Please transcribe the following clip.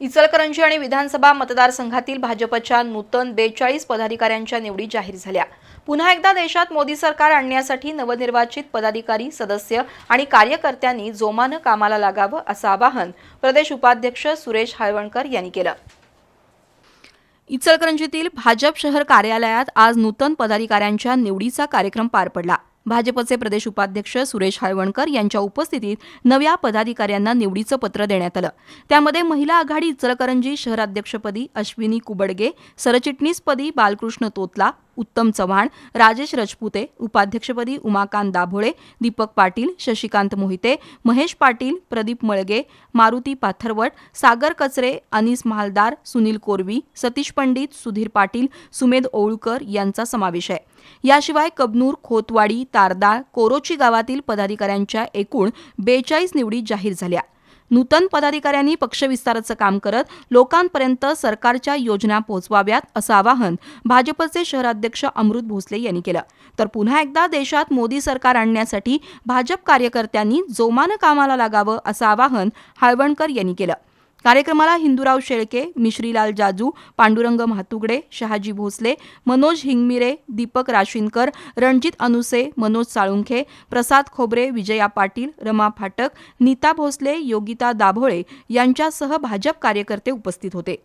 इचलकरंजी आणि विधानसभा मतदारसंघातील भाजपच्या नूतन बेचाळीस पदाधिकाऱ्यांच्या निवडी जाहीर झाल्या. पुन्हा एकदा देशात मोदी सरकार आणण्यासाठी नवनिर्वाचित पदाधिकारी सदस्य आणि कार्यकर्त्यांनी जोमानं कामाला लागावं असं आवाहन प्रदेश उपाध्यक्ष सुरेश हळवणकर यांनी केलं. इचलकरंजीतील भाजप शहर कार्यालयात आज नूतन पदाधिकाऱ्यांच्या निवडीचा कार्यक्रम पार पडला. भाजपचे प्रदेश उपाध्यक्ष सुरेश हाळवणकर यांच्या उपस्थितीत नव्या पदाधिकाऱ्यांना निवडीचं पत्र देण्यात आलं. त्यामध्ये महिला आघाडी इचलकरंजी शहराध्यक्षपदी अश्विनी कुबडगे सरचिटणीसपदी बालकृष्ण तोतला उत्तम चव्हाण राजेश रजपुते उपाध्यक्षपदी उमाकांत दाभोळे दीपक पाटील शशिकांत मोहिते महेश पाटील प्रदीप मळगे मारुती पाथरवट सागर कचरे अनिस महालदार सुनील कोरवी सतीश पंडित सुधीर पाटील सुमेध ओळकर यांचा समावेश आहे. याशिवाय कबनूर खोतवाडी तारदाळ कोरोची गावातील पदाधिकाऱ्यांच्या एकूण बेचाळीस निवडी जाहीर झाल्या. नूतन पदाधिकाऱ्यांनी पक्षविस्ताराचं काम करत लोकांपर्यंत सरकारच्या योजना पोहोचवाव्यात असं आवाहन भाजपचे शहराध्यक्ष अमृत भोसले यांनी केलं. तर पुन्हा एकदा देशात मोदी सरकार आणण्यासाठी भाजप कार्यकर्त्यांनी जोमानं कामाला लागावं असं आवाहन हळवणकर यांनी केलं. कार्यक्रमाला हिंदूराव शेळके मिश्रीलाल जाजू पांडुरंग म्हातुगडे शहाजी भोसले मनोज हिंगमिरे दीपक राशीनकर रणजित अनुसे मनोज साळुंखे प्रसाद खोबरे विजया पाटील रमा फाटक नीता भोसले योगिता दाभोळे यांच्यासह भाजप कार्यकर्ते उपस्थित होते.